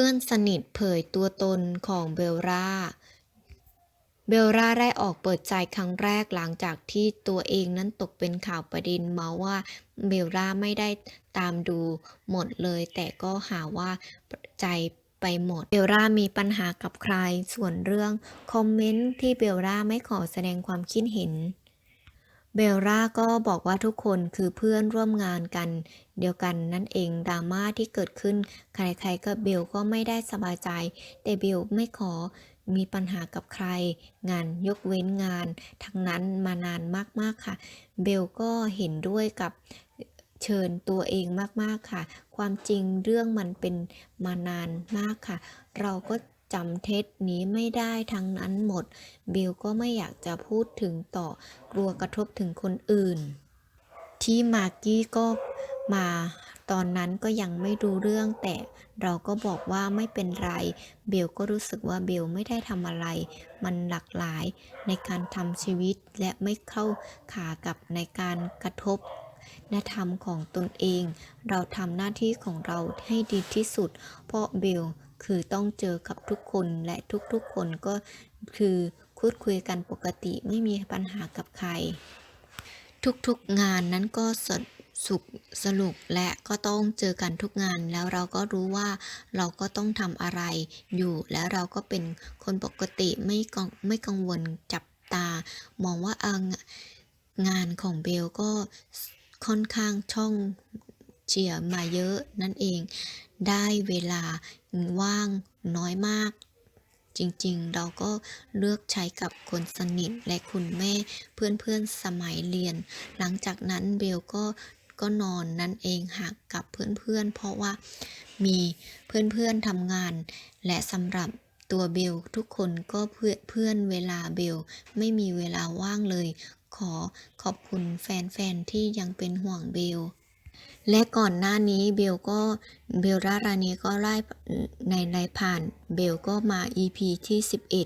พื่อนสนิทเผยตัวตนของเบลล่า เบลล่าได้ออกเปิดใจครั้งแรกหลังจากที่ตัวเองนั้นตกเป็นข่าวประเด็นมาว่าเบลล่าไม่ได้ตามดูหมดเลย แต่ก็หาว่าใจไปหมด เบลล่ามีปัญหากับใคร ส่วนเรื่องคอมเมนต์ที่เบลล่าไม่ขอแสดงความคิดเห็น เบลล่าก็บอกว่าทุกคนคือเพื่อนร่วมงานกัน เดียวกันนั่นเองดราม่าที่เกิดขึ้น ใครๆก็เบลก็ไม่ได้สบายใจ แต่เบลไม่ขอมีปัญหากับใคร งานยกเว้นงาน ทั้งนั้นมานานมากๆค่ะ เบลก็เห็นด้วยกับเชิญตัวเองมากๆค่ะ ความจริงเรื่องมันเป็นมานานมากค่ะ เราก็ จำเท็จนี้ไม่ได้ทั้งนั้นหมดเบลก็ไม่อยากจะพูดถึงต่อกลัวกระทบถึงคนอื่น ที่มากกี้ก็มาตอนนั้นก็ยังไม่รู้เรื่องแต่เราก็บอกว่าไม่เป็นไร เบลก็รู้สึกว่าเบลไม่ได้ทำอะไร มันหลากหลายในการทำชีวิตและไม่เข้าขากับในการกระทบนธรรมของตนเอง เราทำหน้าที่ของเราให้ดีที่สุด เพราะเบล คือต้องเจอกับทุกคนและทุกๆคนก็คือพูดคุยกันปกติไม่มีปัญหากับใคร ทุกๆงานนั้นก็สสุขสนุกและก็ต้องเจอกันทุกงาน แล้วเราก็รู้ว่าเราก็ต้องทำอะไรอยู่ แล้วเราก็เป็นคนปกติไม่กังไม่กังวลจับตา มองว่าเอองานของเบลก็ค่อนข้างช่องเฉียมาเยอะนั่นเอง ได้เวลา ว่างน้อยมาก จริงๆ เราก็เลือกใช้กับคนสนิทและคุณแม่เพื่อนๆสมัยเรียน หลังจากนั้นเบลก็ก็นอนนั่นเองหางกับเพื่อนๆ เพราะว่ามีเพื่อนๆทำงาน และสำหรับตัวเบลทุกคนก็เพื่อเพื่อนเวลาเบลไม่มีเวลาว่างเลย ขอขอบคุณแฟนๆ ที่ยังเป็นห่วงเบล และก่อนหน้านี้เบลก็เบลรารานีก็ไล่ในรายผ่านเบลก็มา EP ที่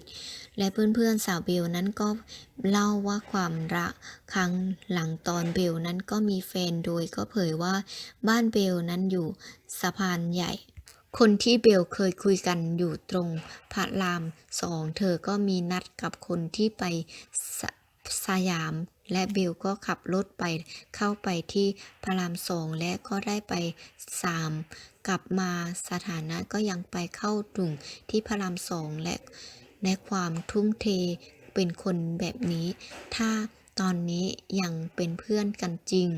11 และเพื่อนๆสาวเบลนั้นก็เล่าว่าความรักครั้งหลังตอนเบลนั้นก็มีแฟนโดยก็เผยว่าบ้านเบลนั้นอยู่สะพานใหญ่ คนที่เบลเคยคุยกันอยู่ตรงพระรามสองเธอก็มีนัดกับคนที่ไป สยาม และบิลก็ขับรถไปเข้าไปที่พระรามสองและก็ได้ไปสามกลับมาสถานะก็ยังไปเข้าถึงที่พระรามสองและในความทุ่มเทเป็นคนแบบนี้ ถ้าตอนนี้ยังเป็นเพื่อนกันจริง